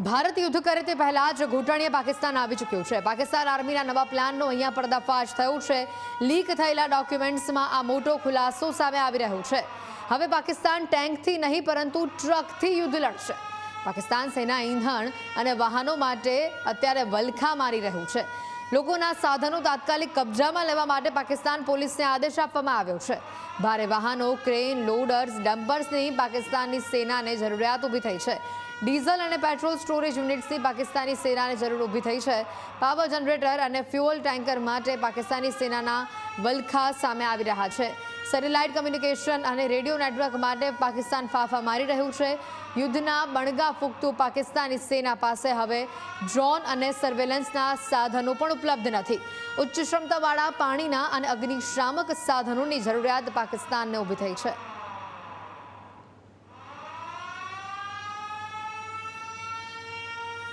ભારત યુદ્ધ કરે તે પહેલા જ ઘૂંટણીએ પાકિસ્તાન આવી ચૂક્યું છે. પાકિસ્તાન આર્મીના નવા પ્લાનનો અહીંયા પર્દાફાશ થયો છે. લીક થયેલા ડોક્યુમેન્ટ્સમાં આ મોટો ખુલાસો સામે આવી રહ્યો છે. હવે પાકિસ્તાન ટેન્કથી નહીં, પરંતુ ટ્રકથી યુદ્ધ લડશે. પાકિસ્તાન સેના ઈંધણ અને વાહનો માટે અત્યારે વલખા મારી રહ્યું છે. લોકોના સાધનો તાત્કાલિક કબજામાં લેવા માટે પાકિસ્તાન પોલીસને આદેશ આપવામાં આવ્યો છે. ભારે વાહનો, ક્રેન, લોડર્સ, ડમ્પર્સની પાકિસ્તાનની સેનાને જરૂરિયાત ઊભી થઈ છે. ડીઝલ અને પેટ્રોલ સ્ટોરેજ યુનિટ્સની પાકિસ્તાની સેનાને જરૂર ઊભી થઈ છે. પાવર જનરેટર અને ફ્યુઅલ ટેન્કર માટે પાકિસ્તાની સેનાના વલખા સામે આવી રહ્યા છે. સેટેલાઇટ કમ્યુનિકેશન અને રેડિયો નેટવર્ક માટે પાકિસ્તાન ફાફા મારી રહ્યું છે. યુદ્ધના બણગા ફૂંકતું પાકિસ્તાની સેના પાસે હવે ડ્રોન અને સર્વેલન્સના સાધનો પણ ઉપલબ્ધ નથી. ઉચ્ચ ક્ષમતાવાળા પાણીના અને અગ્નિશામક સાધનોની જરૂરિયાત પાકિસ્તાનને ઊભી થઈ છે.